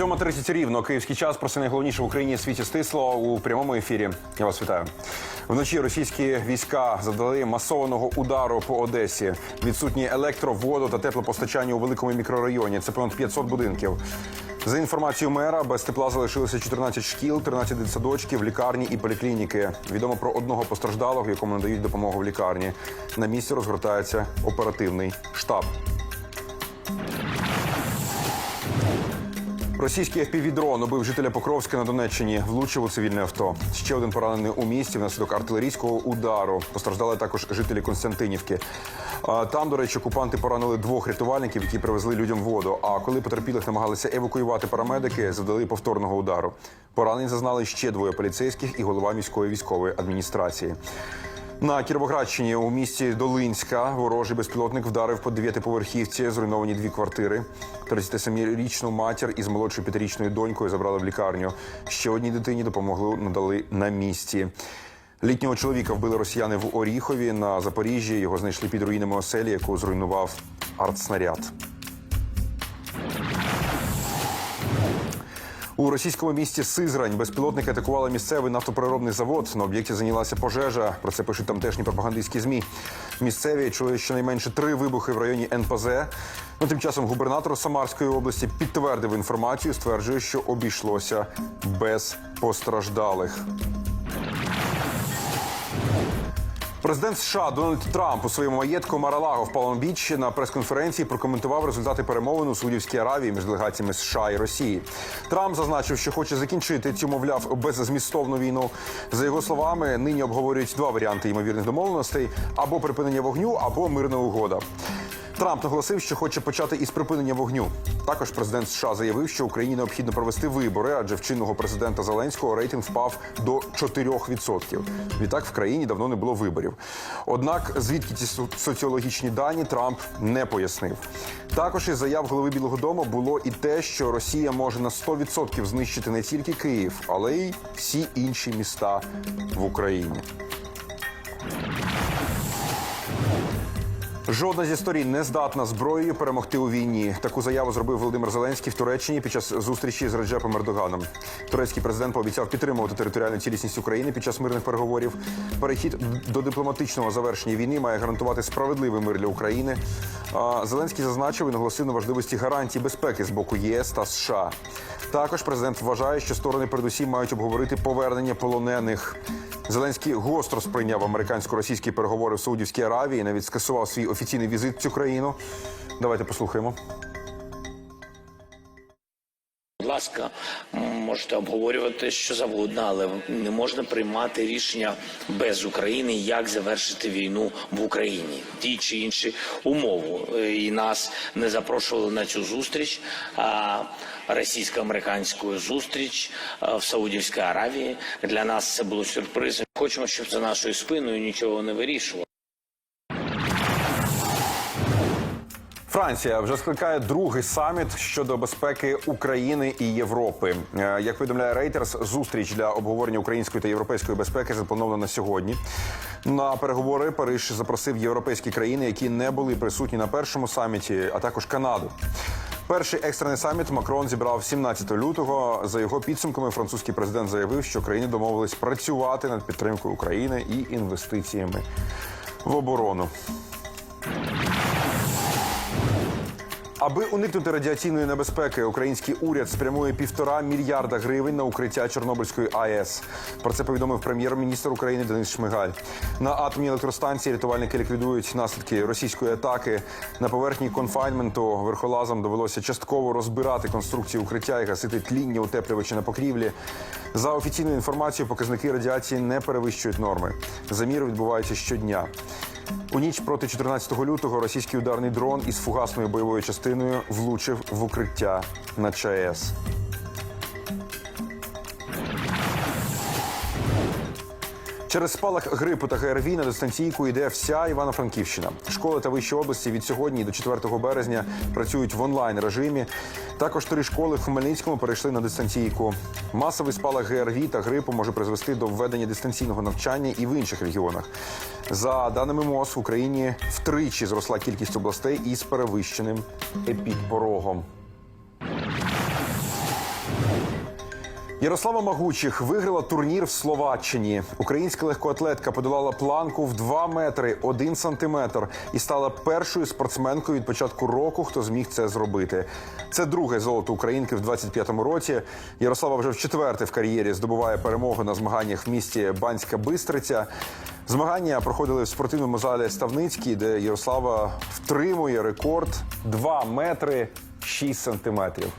7.30 рівно. Київський час про це найголовніше в Україні світі стисло у прямому ефірі. Я вас вітаю. Вночі російські війська завдали масованого удару по Одесі. Відсутні електро, воду та теплопостачання у великому мікрорайоні. Це понад 500 будинків. За інформацією мера, без тепла залишилося 14 шкіл, 13 дитсадочків, лікарні і поліклініки. Відомо про одного постраждалого, якому надають допомогу в лікарні. На місці розгортається оперативний штаб. Російський FPV-дрон убив жителя Покровська на Донеччині, влучив у цивільне авто. Ще один поранений у місті внаслідок артилерійського удару. Постраждали також жителі Константинівки. Там, до речі, окупанти поранили двох рятувальників, які привезли людям воду. А коли потерпілих намагалися евакуювати парамедики, завдали повторного удару. Поранень зазнали ще двоє поліцейських і голова міської військової адміністрації. На Кіровоградщині у місті Долинська ворожий безпілотник вдарив по дев'ятиповерхівці. Зруйновані дві квартири. 37-річну матір із молодшою п'ятирічною донькою забрали в лікарню. Ще одній дитині допомогли надали на місці. Літнього чоловіка вбили росіяни в Оріхові на Запоріжжі. Його знайшли під руїнами оселі, яку зруйнував артснаряд. У російському місті Сизрань безпілотники атакували місцевий нафтопереробний завод. На об'єкті зайнялася пожежа. Про це пишуть тамтешні пропагандистські змі. Місцеві чули щонайменше три вибухи в районі НПЗ. Ну, тим часом губернатор Самарської області підтвердив інформацію, стверджує, що обійшлося без постраждалих. Президент США Дональд Трамп у своєму маєтку Маралаго в Палм-Біч на прес-конференції прокоментував результати перемовин у Саудівській Аравії між делегаціями США і Росії. Трамп зазначив, що хоче закінчити цю, мовляв, беззмістовну війну. За його словами, нині обговорюють два варіанти ймовірних домовленостей: або припинення вогню, або мирна угода. Трамп наголосив, що хоче почати із припинення вогню. Також президент США заявив, що Україні необхідно провести вибори, адже в чинного президента Зеленського рейтинг впав до 4%. Відтак в країні давно не було виборів. Однак, звідки ці со- соціологічні дані Трамп не пояснив. Також із заяв голови Білого Дому було і те, що Росія може на 100% знищити не тільки Київ, але й всі інші міста в Україні. Жодна зі сторін не здатна зброєю перемогти у війні. Таку заяву зробив Володимир Зеленський в Туреччині під час зустрічі з Реджепом Ердоганом. Турецький президент пообіцяв підтримувати територіальну цілісність України під час мирних переговорів. Перехід до дипломатичного завершення війни має гарантувати справедливий мир для України. Зеленський зазначив і наголосив на важливості гарантій безпеки з боку ЄС та США. Також президент вважає, що сторони передусім мають обговорити повернення полонених. Зеленський гостро сприйняв американсько-російські переговори в Саудівській Аравії, навіть скасував свій офіційний візит в цю країну. Давайте послухаємо. Ласка, можете обговорювати що завгодно, але не можна приймати рішення без України, як завершити війну в Україні, ті чи інші умови. Е, І нас не запрошували на цю зустріч. А російсько-американську зустріч в Саудівській Аравії для нас це було сюрпризом. Хочемо, щоб за нашою спиною нічого не вирішувало. Франція вже скликає другий саміт щодо безпеки України і Європи. Е, Як повідомляє Reuters, зустріч для обговорення української та європейської безпеки запланована на сьогодні. На переговори Париж запросив європейські країни, які не були присутні на першому саміті, а також Канаду. Перший екстрений саміт Макрон зібрав 17 лютого. За його підсумками, французький президент заявив, що країни домовились працювати над підтримкою України і інвестиціями в оборону. Аби уникнути радіаційної небезпеки, український уряд спрямує півтора мільярда гривень на укриття Чорнобильської АЕС. Про це повідомив прем'єр-міністр України Денис Шмигаль. На атомній електростанції рятувальники ліквідують наслідки російської атаки. На поверхні конфайнменту верхолазам довелося частково розбирати конструкції укриття і гасити тління утеплювачі на покрівлі. За офіційною інформацією, показники радіації не перевищують норми. Заміри відбуваються щодня. У ніч проти 14 лютого російський ударний дрон із фугасною бойовою частиною влучив в укриття на ЧАЕС. Через спалах грипу та ГРВІ на дистанційку йде вся Івано-Франківщина. Школи та вищі області від сьогодні до 4 березня працюють в онлайн режимі. Також три школи в Хмельницькому перейшли на дистанційку. Масовий спалах ГРВІ та грипу може призвести до введення дистанційного навчання і в інших регіонах. За даними МОЗ, в Україні втричі зросла кількість областей із перевищеним епідпорогом. Ярослава Магучих виграла турнір в Словаччині. Українська легкоатлетка подолала планку в 2 метри 1 сантиметр і стала першою спортсменкою від початку року, хто зміг це зробити. Це друге золото українки в 25-му році. Ярослава вже в четверте в кар'єрі здобуває перемогу на змаганнях в місті Банська Бистриця. Змагання проходили в спортивному залі Ставницький, де Ярослава втримує рекорд 2 метри 6 сантиметрів.